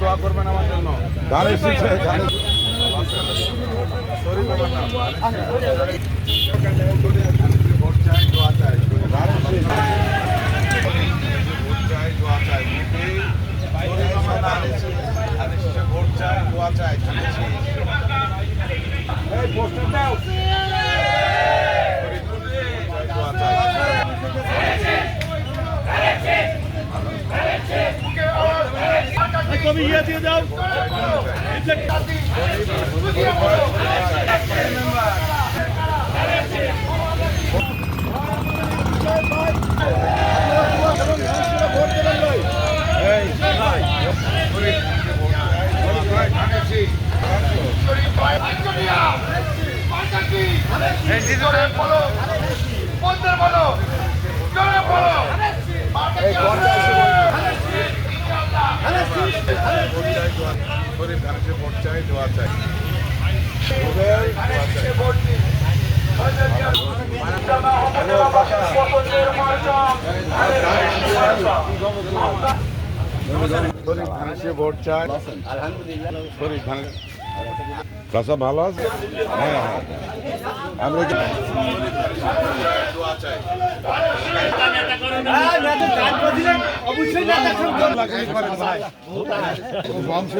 দোয়া করবেন আমার জন্য ধানের ভোট চাই দোয়া চাই ধানের শীষ ভোট চাই দোয়া চাই ধানের শীষে ভোট চাই দোয়া চাই ধানের শীষ এই পোস্টার দাও দোয়া চাই কবি ইয়ে দিয়ে দাও। শরীর ধানের ভোট চাই দোয়া চাই শরীর ধানের ভোট চাই শরীর ধানের চাষা ভালো আছে হ্যাঁ হ্যাঁ আমরা দোয়া চাই অবশ্যই বংশ